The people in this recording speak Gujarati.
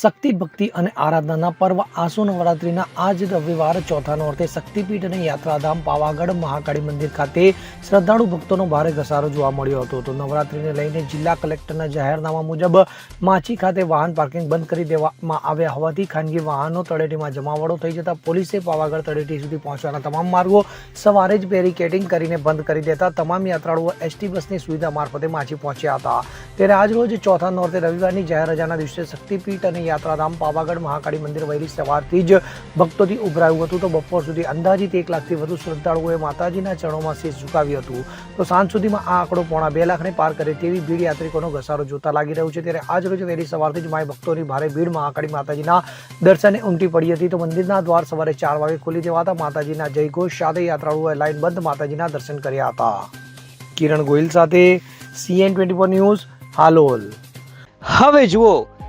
શક્તિ, ભક્તિ અને આરાધનાના પર્વ. આસો નવરાત્રિના આજ રવિવાર ચોથાનો અર્થે શક્તિપીઠ અને યાત્રાધામ પાવાગઢ મહાકાળી મંદિર ખાતે શ્રદ્ધાળુ ભક્તોનો ભારે ઘસારો જોવા મળ્યો હતો. તો નવરાત્રિને લઈને જિલ્લા કલેક્ટરના જાહેરનામા મુજબ માછી ખાતે વાહન પાર્કિંગ બંધ કરી દેવામાં આવ્યા હોવાથી ખાનગી વાહનો તળેટીમાં જમાવડો થઈ જતા પોલીસે પાવાગઢ તળેટી સુધી પહોંચવાના તમામ માર્ગો સવારે જ બેરિકેડિંગ કરીને બંધ કરી દેતા તમામ યાત્રાળુઓ એસટી બસની સુવિધા મારફતે માછી પહોંચ્યા હતા. ત્યારે આજ રોજ ચોથા નોર્તે રવિવારની જાહેર રજાના દિવસે શક્તિપીઠ અને યાત્રાધામ પાવાગઢ મહાકાળી મંદિર વહેલી સવારથી જ ભક્તોથી ઉભરાયું હતું. તો બપોર સુધી અંદાજિત એક લાખથી વધુ શ્રદ્ધાળુઓએ માતાજીના ચરણોમાં શીશ ઝુકાવ્યું હતું. તો સાંજ સુધીમાં આ આંકડો પોણા બે લાખને પાર કરે તેવી ભીડ યાત્રિકોનો ઘસારો જોતા લાગી રહ્યું છે. ત્યારે આજ રોજ વહેલી સવારથી જ માય ભક્તોની ભારે ભીડ મહાકાળી માતાજીના દર્શને ઉમટી પડી હતી. તો મંદિરના દ્વાર સવારે ચાર વાગે ખુલી જવાતા માતાજીના જયઘોષ સાથે યાત્રાળુઓએ લાઇનબંધ માતાજીના દર્શન કર્યા હતા. કિરણ ગોહિલ સાથે સીએન ટ્વેન્ટી ન્યૂઝ, હાલોલ. હવે જુઓ